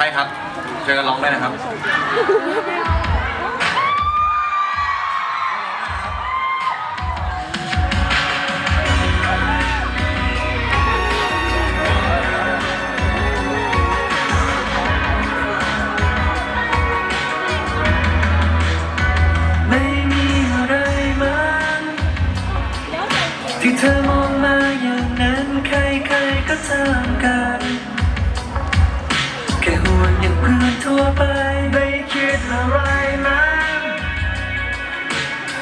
ช่ครับ เจอกันร้องได้นะครับไม่มีอะไรมันที่เธอมองมาอย่างนั้นใครๆก็ทำกัน เพื่อนทั่วไปไม่คิดอะไรมัน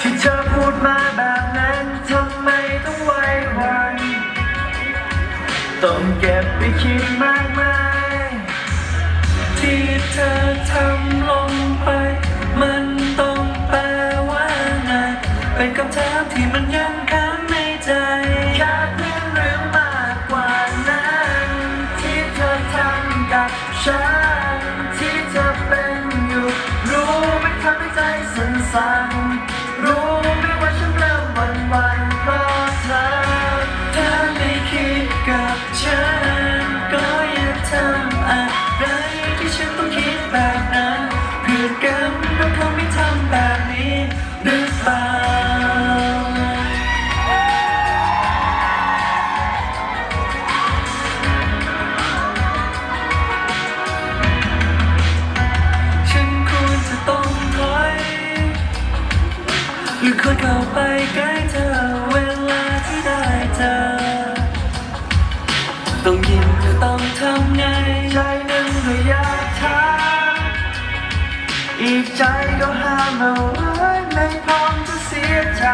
ที่เธอพูดมาแบบนั้นทำไมต้องไว้วันต้องเก็บไปคิดมากมาย ที่เธอทำลงไป มันต้องแปลว่าไงเป็นคำถามที่มันย อเป็นอยู่ รู้ไหมทำให้ใจสั่นสั่นๆรู้ไหมว่าฉันเริ่มหวันวันเพราะเธอ หรือควรเข้าไปใกล้เธอ เวลาที่ได้เจอต้องยิ้มจะต้องทำไง ใจหนึ่งก็อยากถามอีกใจก็ห้ามเอาไว้ไม่พร้อมจะเสียใจ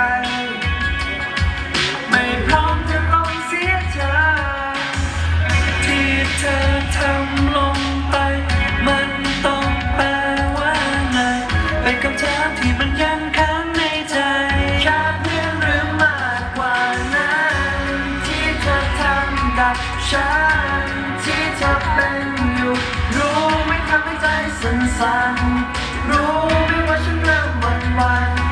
ไม่พร้อมจะต้องเสียใจ ที่เธอทำลงไป มันต้องแปลว่าไงเป็นคำถามที่มันยาง สั่นๆรู้ไหมว่าฉันเริ่มหวันวันๆ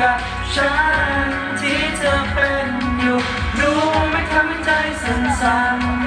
กับฉันที่เธอเป็นอยู่ รู้ไม่ทำให้ใจสั่นสั่น